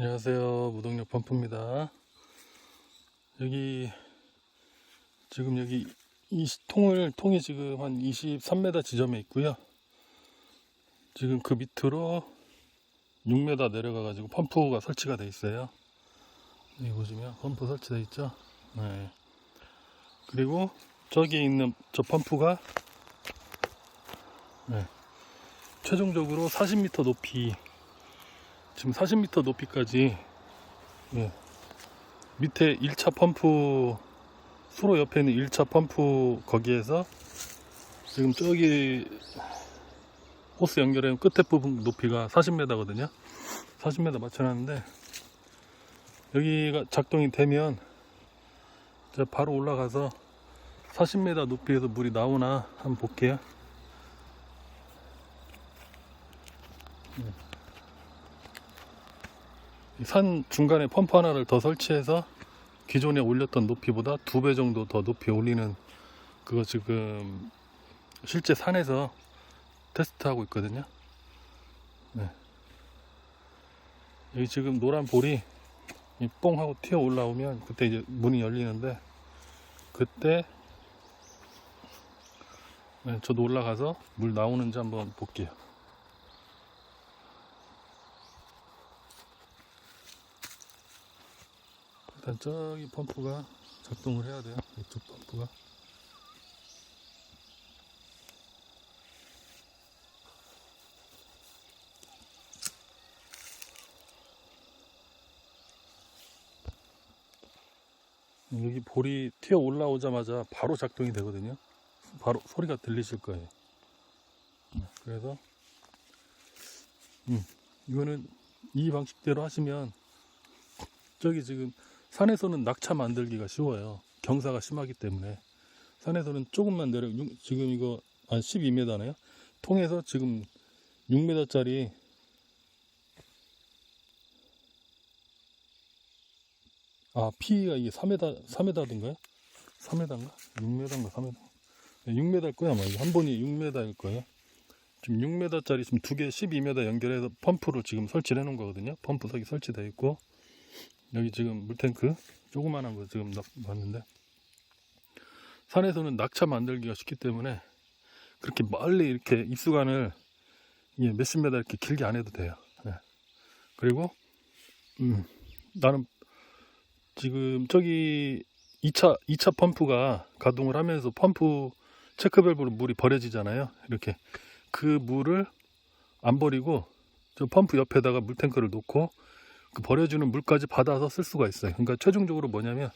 안녕하세요. 무동력 펌프입니다. 여기 지금 여기 이 통을 통이 지금 한 23m 지점에 있고요. 지금 그 밑으로 6m 내려가 가지고 펌프가 설치가 돼 있어요. 여기 보시면 펌프 설치돼 있죠. 네. 그리고 저기 있는 저 펌프가 네. 최종적으로 40m 높이 지금 40m 높이까지 예, 밑에 1차 펌프 수로 옆에 있는 1차 펌프 거기에서 지금 저기 호스 연결해 끝에 부분 높이가 40m거든요. 40m 맞춰놨는데 여기가 작동이 되면 제가 바로 올라가서 40m 높이에서 물이 나오나 한번 볼게요. 이 산 중간에 펌프 하나를 더 설치해서 기존에 올렸던 높이보다 두 배 정도 더 높이 올리는 그거 지금 실제 산에서 테스트하고 있거든요. 네. 여기 지금 노란 볼이 이뽕 하고 튀어 올라오면 그때 이제 문이 열리는데 그때 네, 저도 올라가서 물 나오는지 한번 볼게요. 일단 저기 펌프가 작동을 해야 돼요. 이쪽 펌프가. 여기 볼이 튀어 올라오자마자 바로 작동이 되거든요. 바로 소리가 들리실 거예요. 그래서 음, 이거는 이 방식대로 하시면 저기 지금 산에서는 낙차 만들기가 쉬워요. 경사가 심하기 때문에. 산에서는 조금만 내려, 육- 지금 이거 한 12m네요. 통에서 지금 6m짜리 아, P가 이게 3m, 3m던가요? 3m인가? 6m인가 3m? 6m일 거야, 아마. 한 번이 6m일 거예요. 지금 6m짜리 지금 두 개 12m 연결해서 펌프를 지금 설치를 해놓은 거거든요. 펌프석이 설치되어 있고. 여기 지금 물탱크 조그만한 거 지금 놨는데 산에서는 낙차 만들기가 쉽기 때문에 그렇게 멀리 이렇게 입수관을 예, 몇십 메다 이렇게 길게 안 해도 돼요. 예. 그리고 음, 나는 지금 저기 2차 2차 펌프가 가동을 하면서 펌프 체크 밸브로 물이 버려지잖아요. 이렇게 그 물을 안 버리고 저 펌프 옆에다가 물탱크를 놓고 그 버려지는 물까지 받아서 쓸 수가 있어요. 그러니까 최종적으로 뭐냐면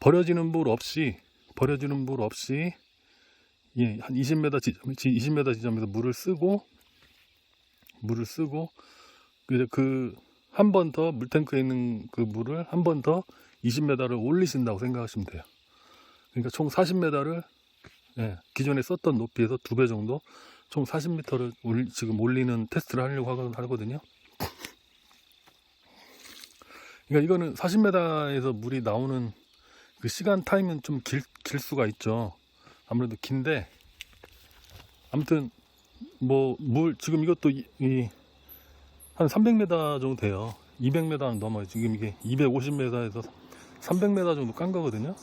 버려지는 물 없이 버려지는 물 없이 예, 한 20m 지점 20m 지점에서 물을 쓰고 물을 쓰고 이제 그 한 번 더 물탱크에 있는 그 물을 한 번 더 20m를 올리신다고 생각하시면 돼요. 그러니까 총 40m를 예, 기존에 썼던 높이에서 두 배 정도 총 40m를 지금 올리는 테스트를 하려고 하거- 하거든요. 그러니까 이거는 40m에서 물이 나오는 그 시간 타임은 좀 길, 길 수가 있죠. 아무래도 긴데 아무튼 뭐 물 지금 이것도 이, 이, 한 300m 정도 돼요. 200m는 넘어요. 지금 이게 250m에서 300m 정도 깐 거거든요.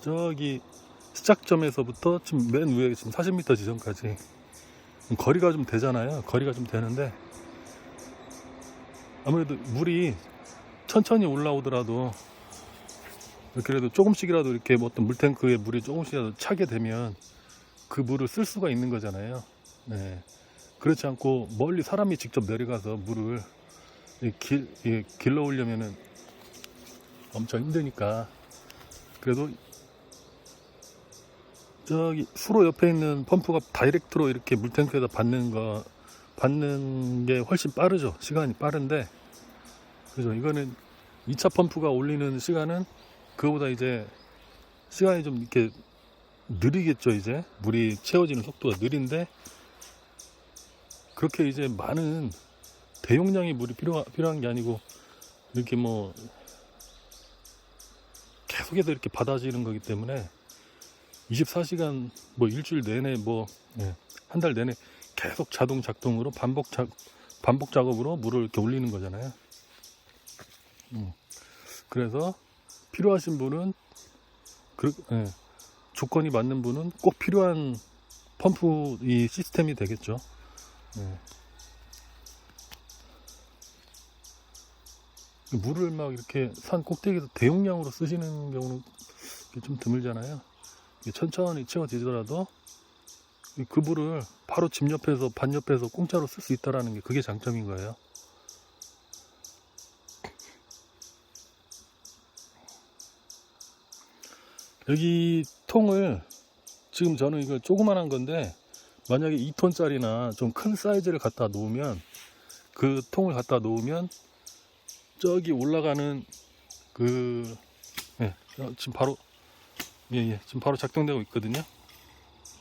저기 시작점에서부터 지금 맨 위에 지금 40m 지점까지 거리가 좀 되잖아요. 거리가 좀 되는데 아무래도 물이 천천히 올라오더라도 그래도 조금씩이라도 이렇게 뭐 어떤 물탱크에 물이 조금씩이라도 차게 되면 그 물을 쓸 수가 있는 거잖아요. 네. 그렇지 않고 멀리 사람이 직접 내려가서 물을 이 길, 이 길러 오려면은 엄청 힘드니까 그래도 저기 수로 옆에 있는 펌프가 다이렉트로 이렇게 물탱크에다 받는 거 받는 게 훨씬 빠르죠. 시간이 빠른데 그죠. 이거는 2차 펌프가 올리는 시간은 그거보다 이제 시간이 좀 이렇게 느리겠죠. 이제 물이 채워지는 속도가 느린데 그렇게 이제 많은 대용량의 물이 필요, 필요한 게 아니고 이렇게 뭐 계속해서 이렇게 받아지는 거기 때문에 24시간 뭐 일주일 내내 뭐 한 달 내내 계속 자동 작동으로 반복 작, 반복 작업으로 물을 이렇게 올리는 거잖아요. 음. 그래서 필요하신 분은 그, 예, 조건이 맞는 분은 꼭 필요한 펌프 이 시스템이 되겠죠. 예. 물을 막 이렇게 산 꼭대기에서 대용량으로 쓰시는 경우는 좀 드물잖아요. 천천히 채워지더라도 이그 물을 바로 집 옆에서 반 옆에서 공짜로 쓸 수 있다라는 게 그게 장점인 거예요. 여기 통을 지금 저는 이거 조그만한 건데 만약에 2톤짜리나 좀 큰 사이즈를 갖다 놓으면 그 통을 갖다 놓으면 저기 올라가는 그 예, 어, 지금 바로 예, 예, 지금 바로 작동되고 있거든요.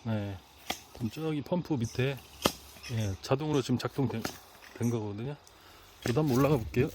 네. 그럼 저기 펌프 밑에 예, 자동으로 지금 작동된 된 거거든요. 저도 한번 올라가 볼게요.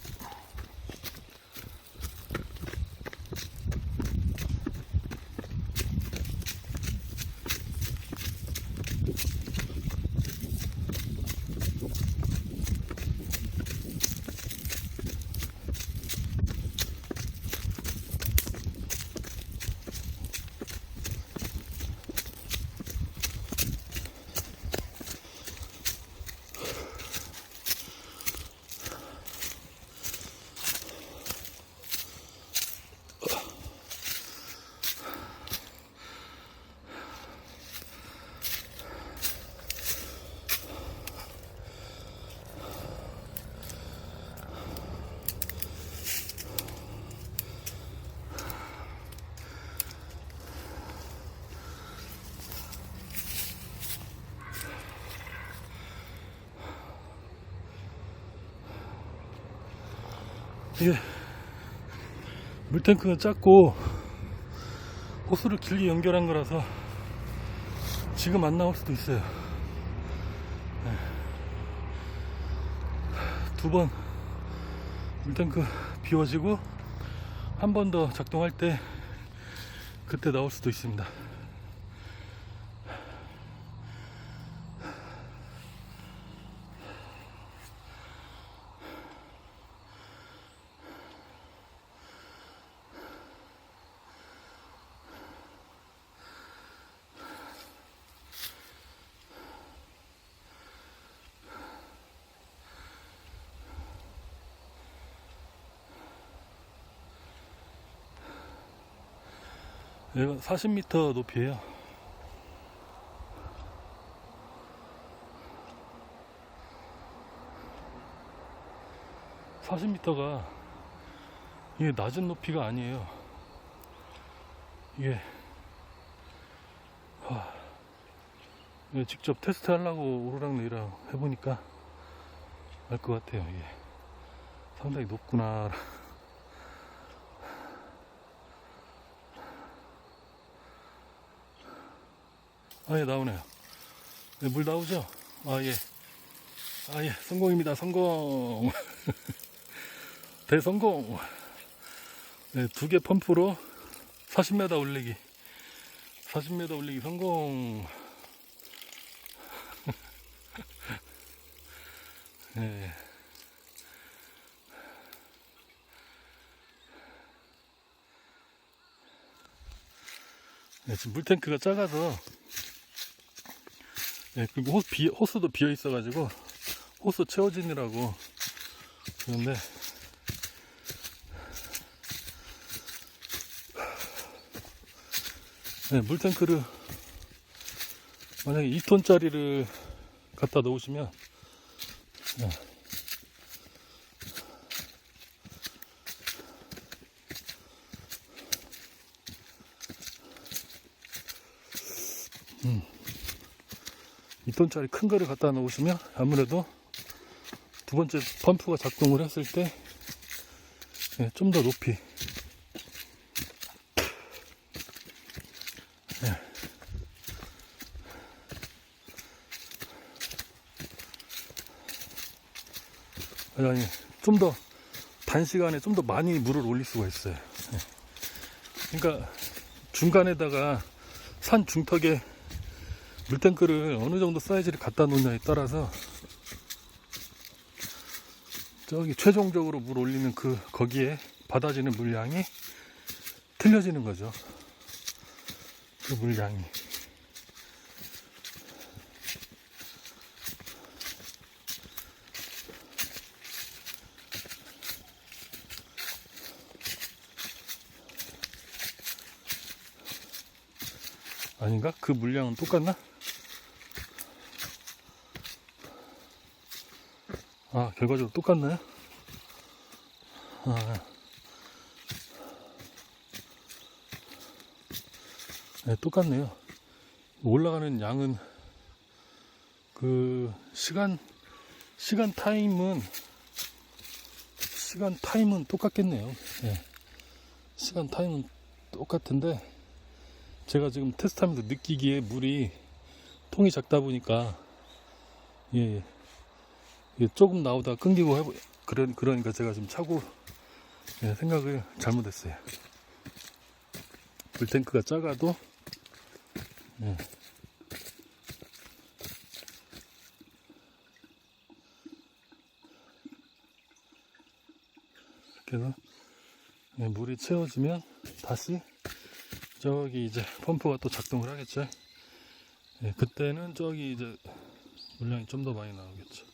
이게 물탱크가 작고 호스를 길게 연결한 거라서 지금 안 나올 수도 있어요. 네. 두번 물탱크 비워지고 한 번 더 작동할 때 그때 나올 수도 있습니다. 얘가 40m 높이에요. 사십 미터가 이게 낮은 높이가 아니에요. 이게 직접 테스트 하려고 오르락 내리락 해보니까 알 것 같아요. 이게 상당히 높구나. 아, 예, 나오네요. 네, 물 나오죠? 아, 예. 아, 예, 성공입니다. 성공. 대성공. 네, 두 개 펌프로 40m 올리기. 40m 올리기 성공. 네. 네, 지금 물탱크가 작아서 네, 그리고 호스, 비, 호스도 비어 있어가지고 호스 채워지느라고 그런데 네, 물탱크를 만약에 2톤짜리를 갖다 놓으시면 네. 음. 2톤짜리 큰 거를 갖다 놓으시면 아무래도 두 번째 펌프가 작동을 했을 때 좀 더 높이 네. 아니 좀 더 단시간에 좀 더 많이 물을 올릴 수가 있어요 네. 그러니까 중간에다가 산 중턱에 물탱크를 어느 정도 사이즈를 갖다 놓냐에 따라서 저기 최종적으로 물 올리는 그 거기에 받아지는 물량이 틀려지는 거죠. 그 물량이. 아닌가? 그 물량은 똑같나? 아, 결과적으로 똑같나요? 아, 네, 똑같네요. 올라가는 양은 그 시간 시간 타임은 시간 타임은 똑같겠네요. 예. 시간 타임은 똑같은데 제가 지금 테스트하면서 느끼기에 물이 통이 작다 보니까 예, 예. 조금 나오다 끊기고 해보 그러, 그러니까 제가 지금 차고 예, 생각을 잘못했어요. 물탱크가 작아도 예. 그래서 예, 물이 채워지면 다시 저기 이제 펌프가 또 작동을 하겠죠. 예, 그때는 저기 이제 물량이 좀 더 많이 나오겠죠.